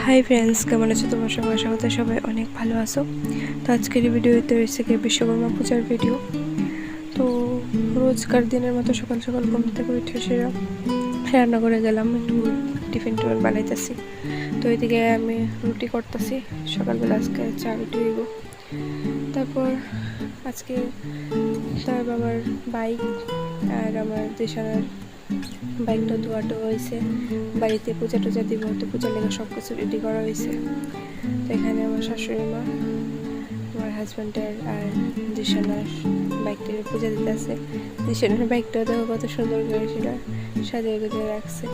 Hi friends কেমন আছো তোমার? সঙ্গে করতে সবাই অনেক ভালো আছো। তো আজকের ভিডিওতে রয়েছে কি বিশ্বকর্মা পূজার ভিডিও তো রোজকার দিনের মতো সকাল সকাল ঘুম থেকে উঠে সেরা রান্না করে গেলাম, একটু টিফিন টিফিন বানাইতেছি। তো এদিকে আমি রুটি করতেছি, সকালবেলা আজকে চা রুটি দিব তারপর আজকে তার বাবার বাইক আর আমার দেশানার বাইকটা ধোয়াটো হয়েছে, বাড়িতে পূজা টুজা দিব, তো পূজার লেগে সব কিছু রেডি করা হয়েছে। তো এখানে আমার শাশুড়ি মা, আমার হাজব্যান্ডের আর দিশানার বাইকটির পূজা দিতে আছে। দিশানার বাইকটা দেখো কত সুন্দর করে সেটা সাজিয়ে গুজিয়ে রাখছে।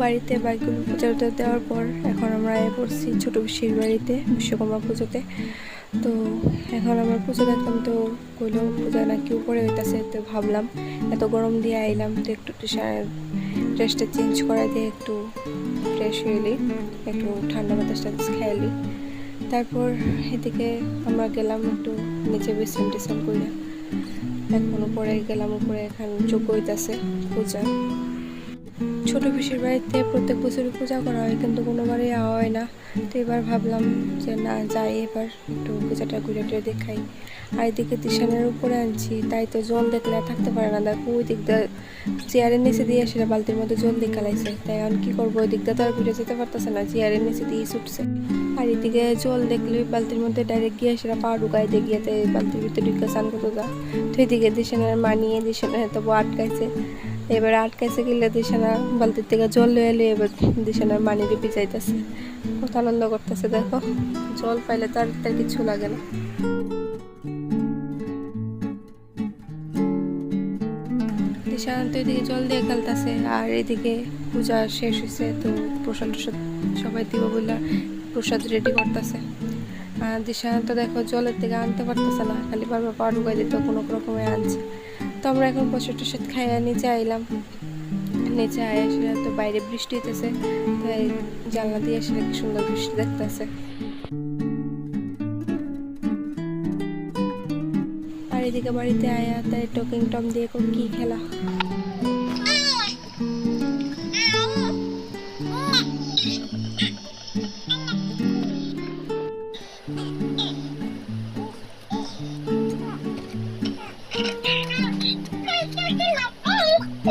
বাড়িতে বাইকগুলো পূজা টুজা দেওয়ার পর এখন আমরা এ পড়ছি ছোটো পিসির বাড়িতে বিশ্বকর্মা পুজোতে। তো এখন আমার পুজো দেখলাম তো কইলো পূজা নাকি উপরে হইতাছে, তো ভাবলাম এত গরম দিয়ে আইলাম তো একটু ড্রেসটা চেঞ্জ করা দিয়ে একটু ফ্রেশ হইলি একটু ঠান্ডা বাতাসটা খাইলি তারপর এদিকে আমরা গেলাম একটু নিচে বিশ্রাম টিশ্রাম করে এখন উপরে গেলাম, উপরে এখন যোগ্য হইতাছে পূজা। ছোট পিসির বাড়িতে প্রত্যেক বছরই পূজা করা হয়, কিন্তু কোনোবারই যাওয়া হয় না। তো এবার ভাবলাম যে না, যাই এবার একটু পূজাটা ঘুরে টুরে দেখাই। আর এদিকে দিশানের উপরে আনছি, তাই তো জল দেখলে থাকতে পারে না। দেখো, ওই দিকটা চেয়ারের নিচে দিয়ে সেটা বালতির মধ্যে জল দিয়ে খেলাইছে তাই এখন কী করব? ওই দিক দিয়ে তো আর ঘুরে যেতে পারতেছে না, চেয়ারের নিচে দিয়ে ছুটছে। আর এদিকে জল দেখলে ওই বালতির মধ্যে ডাইরেক্ট গিয়ে সেটা পা ঢুকাই দিয়ে গিয়ে তাই বালতির ভিতরে ঢুকে স্নান করতে যা তো এদিকে দিশানের মানিয়ে দিশানের তবু আটকাইছে। এবার আটকাইছে গেলে দিশানা বালতির থেকে জল লয়ে এলে এবার দিশানার মানিরে পিজাইতেছে কত আনন্দ করতেছে, দেখো। জল পাইলে তার তার কিছু লাগে না। এদিকে জল দিয়ে খেলতেছে আর এদিকে পূজা শেষ হয়েছে তো প্রসাদ টসাদ সবাই দিব বলে প্রসাদ রেডি করতেছে। আর তো দেখো জলের থেকে আনতে পারতেছে না, খালি বারবার পা ঢুকাই দিত, কোনো রকমে আনছে। আমরা এখন প্রসাদ টসাদ খাইয়া নিচে আইলাম। নিচে আয় সেটা তো বাইরে বৃষ্টি হইতেছে, তাই জানলা দিয়ে সেটা কি সুন্দর বৃষ্টি দেখতেছে। আর এদিকে বাড়িতে আয়া তাই টকিং টম দিয়ে কোন কি খেলা?